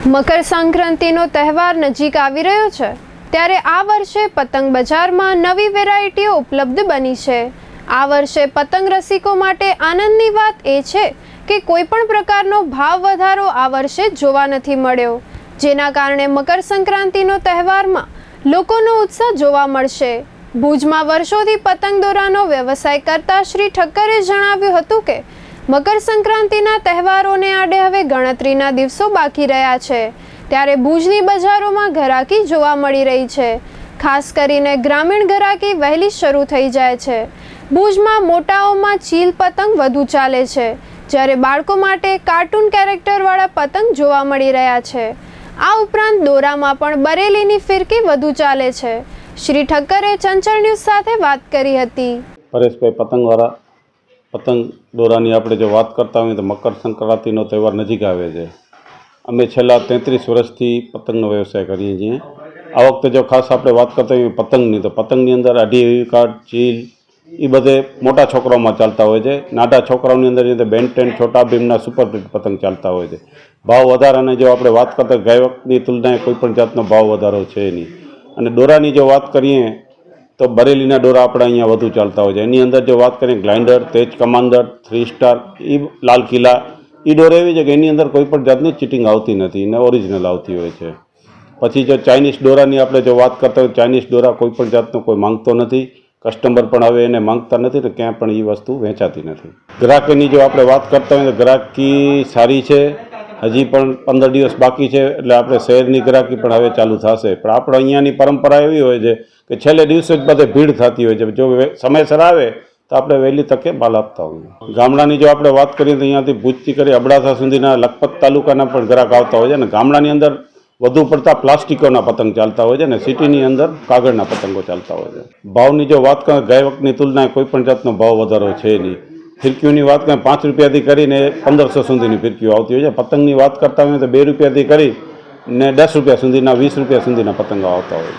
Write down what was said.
મકર સંક્રાંતિનો તહેવાર નજીક આવી રહ્યો છે, ત્યારે આ વર્ષે પતંગ બજારમાં નવી વેરાયટીઓ ઉપલબ્ધ બની છે. આ વર્ષે પતંગ રસિકો માટે આનંદની વાત એ છે કે કોઈ પણ પ્રકારનો ભાવ વધારો આ વર્ષે જોવા નથી મળ્યો. જેના કારણે મકર સંક્રાંતિનો તહેવારમાં લોકોનો ઉત્સાહ જોવા મળશે. ભુજમાં વર્ષોથી પતંગ દોરાનો વ્યવસાય કરતા શ્રી ઠક્કરે જણાવ્યું હતું કે મકર સંક્રાંતિના તહેવારોને આડે હવે ગણતરીના દિવસો બાકી રહ્યા છે. ત્યારે ભુજની બજારોમાં ઘરાકી જોવા મળી રહી છે. ખાસ કરીને ગ્રામીણ ઘરાકી વહેલી શરૂ થઈ જાય છે. ભુજમાં મોટાઓમાં ચીલ પતંગ વધુ ચાલે છે, જ્યારે બાળકો માટે કાર્ટૂન કેરેક્ટરવાળા પતંગ જોવા મળી રહ્યા છે. આ ઉપરાંત દોરામાં પણ બરેલીની ફિરકી વધુ ચાલે છે. શ્રી ઠક્કરે ચંચળ ન્યૂઝ સાથે વાત કરી હતી. પરેશભાઈ, પતંગવાળા પતંગ દોરાની આપણે જો વાત કરતા હોઈએ તો મકર સંક્રાંતિનો તહેવાર નજીક આવે છે. અમે છેલ્લા તેત્રીસ વર્ષથી પતંગનો વ્યવસાય કરીએ છીએ. આ વખતે જો ખાસ આપણે વાત કરતા હોઈએ પતંગની, તો પતંગની અંદર અઢી કાટ, ચીલ એ બધે મોટા છોકરાઓમાં ચાલતા હોય છે. નાના છોકરાઓની અંદર જે બેન્ટેન છોટા ભીમના સુપર પતંગ ચાલતા હોય છે. ભાવ વધારાને જો આપણે વાત કરતા ગયા તુલનાએ કોઈ પણ જાતનો ભાવ વધારો છે નહીં. અને દોરાની જો વાત કરીએ તો બરેલીના ડોરા આપણે અહીંયા વધુ ચાલતા હોય છે. એની અંદર જો વાત કરીએ, ગ્લાઇન્ડર, તેજ કમાન્ડર, થ્રી સ્ટાર એ લાલ કિલ્લા એ ડોર એવી છે કે એની અંદર કોઈ પણ જાતની ચીટિંગ આવતી નથી ને ઓરિજિનલ આવતી હોય છે. પછી જો ચાઇનીઝ ડોરાની આપણે જો વાત કરતા હોય, ચાઇનીઝ ડોરા કોઈ પણ જાતનો કોઈ માંગતો નથી. કસ્ટમર પણ હવે એને માંગતા નથી તો ક્યાં પણ એ વસ્તુ વેચાતી નથી. ગ્રાહકની જો આપણે વાત કરતા હોય તો ગ્રાહકી સારી છે? હજી પણ પંદર દિવસ બાકી છે એટલે આપણે શહેરની ગ્રાહકી પણ હવે ચાલુ થશે. પણ આપણે અહીંયાની પરંપરા એવી હોય છે કે છેલ્લે દિવસે જ બધે ભીડ થતી હોય છે. જો સમયસર આવે તો આપણે વહેલી તકે માલ આપતા હોઈએ. ગામડાની જો આપણે વાત કરીએ તો અહીંયાથી ભૂજથી કરી અબડાસા સુધીના લખપત તાલુકાના પણ ગ્રાહક આવતા હોય છે અને ગામડાની અંદર વધુ પડતા પ્લાસ્ટિકોના પતંગ ચાલતા હોય છે અને સિટીની અંદર કાગળના પતંગો ચાલતા હોય છે. ભાવની જો વાત કરીએ ગયા વખતની તુલનાએ કોઈ પણ જાતનો ભાવ વધારો છે નહીં. ફિરકીઓની વાત કરીએ, પાંચ રૂપિયાથી કરીને પંદરસો સુધીની ફિરકીઓ આવતી હોય છે. પતંગની વાત કરતા હોય તો બે રૂપિયાથી કરી ને દસ રૂપિયા સુધીના, વીસ રૂપિયા સુધીના પતંગો આવતા હોય છે.